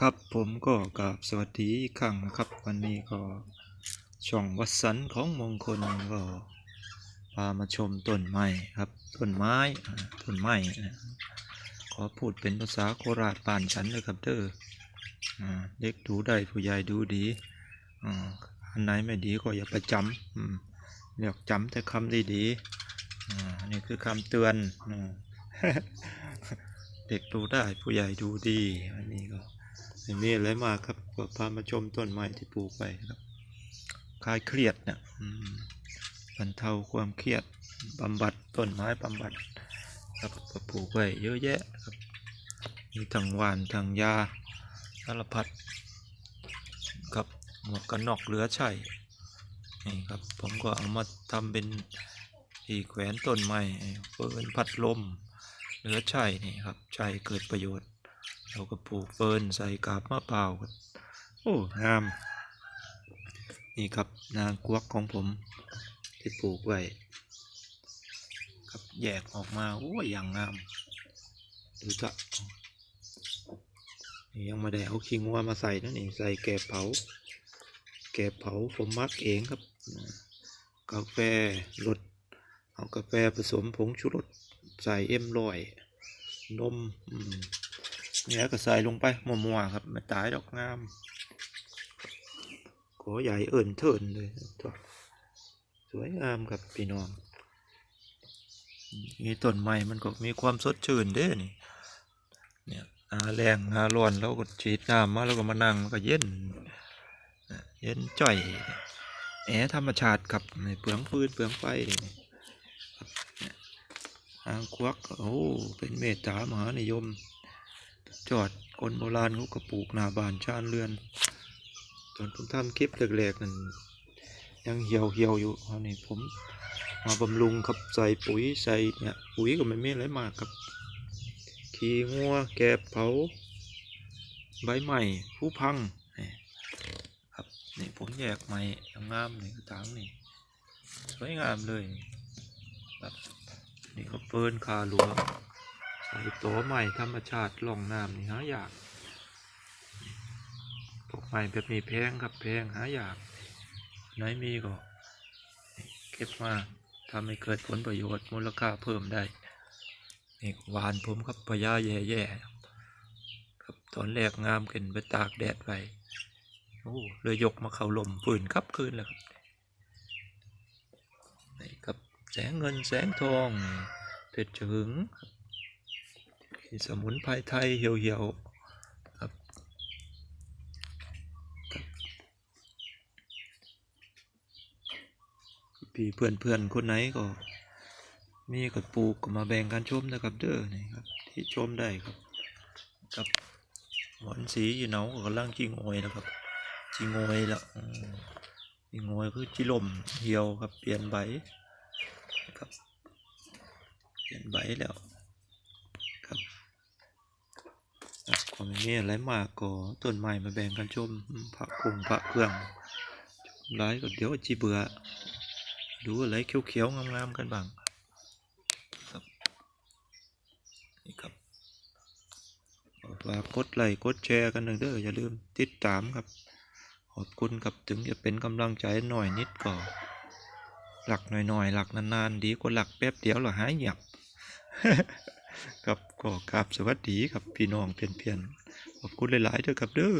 ครับผมก็กราบสวัสดีอีกครั้งนะครับ วันนี้ก็ช่องวัดสันของมงคลก็พามาชมต้นไม้ครับต้นไม้ต้นไม้ขอพูดเป็นภาษาโคราชบ้านฉันเลยครับเด้อเด็กดูได้ผู้ใหญ่ดูดีอันไหนไม่ดีก็อย่าปจำอืมเลือกจำแต่คำดีๆอ่านี่คือคำเตือนเด็กดูได้ผู้ใหญ่ดูดีอันนี้ก็ ไม่มีอะไรมากครับก็พามาชมต้นไม้ที่ปลูกไปครับคลายเครียดเนี่ยบรรเทาความเครียดบำบัดต้นไม้บำบัดครับก็ปลูกไว้เยอะแยะครับมีทั้งหวานทั้งยาสารพัดครับหมวกกันน็อกเหลือใช้นี่ครับผมก็เอามาทำเป็นที่แขวนต้นไม้เฟิร์นพัดลมเหลือใช้นี่ครับใช้เกิดประโยชน์ เราก็ปลูกเฟิร์นใส่กาบมะพร้าวครับโอ้งาม นี่ครับนางกวักของผมที่ปลูกไว้ครับแยกออกมาโอ้ยอย่างงามดูจะนี่ยังไม่ได้เอาขี้งัวมาใส่นะนี่ใส่แกบเผา แกบเผาผมมักเองครับ กาแฟรสเอากาแฟผสมผงชูรสใส่เอ็มลอย นม อืมเนี่ยก็ใส่ลงไปมัวๆครับไม่ตายดอกงามขอใหญ่เอิ่นเทินเลยตัวสวยงามครับพี่น้องนี่ต้นไม้มันก็มีความสดชื่นเด้นี่เนี่ยหาแรงหาร้อนแล้วก็ฉีดน้ำมาแล้วก็มานั่งก็เย็นเย็นจ่อยแอร์ธรรมชาติครับเปลืองฟืนเปลืองไฟนี่างควักโอ้เป็นเมตตามหานิยม จอดคนโบราณเขาก็ปลูกหน้าบ้านชานเรือน ตอนผมทำคลิปแรกๆนั่นยังเหี่ยวเหี่ยวอยู่อันนี้ผมมาบำรุงครับใส่ปุ๋ยใส่เนี่ยปุ๋ยก็ไม่มีอะไรมากครับขี้งัวแกบเผา ใบใหม่ผู้พังนี่ครับนี่ผมแยกใหม่งามนี่กระถางนี่สวยงามเลยครับนี่ก็เฟิร์นคาหลวง ใส่ตัวใหม่ธรรมชาติล่องน้ำนี่หายากพวกใหม่แบบนี้แพงครับแพงหายากไหนมีก็เก็บมาทำให้เกิดผลประโยชน์มูลค่าเพิ่มได้นี่หวานผมครับพญาแย่ๆครับตอนแรกงามขึ้นไปตากแดดไว้โอ้เลยยกมาเข้าลมฝืนครับคืนแล้วครับนี่ครับแสงเงินแสงทองเพชรฉึง สมุนไพรไทยเหี่ยวๆครับพี่เพื่อนๆคนไหนก็ มีก็ปลูกก็มาแบ่งกันชมนะครับเด้อนี่ครับ ที่ชมได้ครับกับหมอนสีอยู่เนาก็กำลังจิงโอยนะครับจิงโอยล้วอืมจิงโอยคือจิลมเหี่ยวครับเปลี่ยนใบครับเปลี่ยนใบแล้ว ครับก็ไมีอะไรมากก็ต้นไม้มาแบ่งกันชมผักคุงผักเครื่องร้ายก็เดี๋ยวจีเบื่อดูอะไรเขียวๆงามๆกันบ้างครับนี่ครับฝากกดไลค์กดแชร์กันหนึ่งเด้ออย่าลืมติดตามครับ ขอบคุณครับถึงจะเป็นกำลังใจหน่อยนิดก็หลักหน่อยๆหลักนานๆ ดีกว่าหลักแป๊บเดียวหรอหายเงียบครับก็ครับสวัสดีครับพี่น้องเพียนๆ ขอบคุณหลาย ๆเด้อครับเด้อ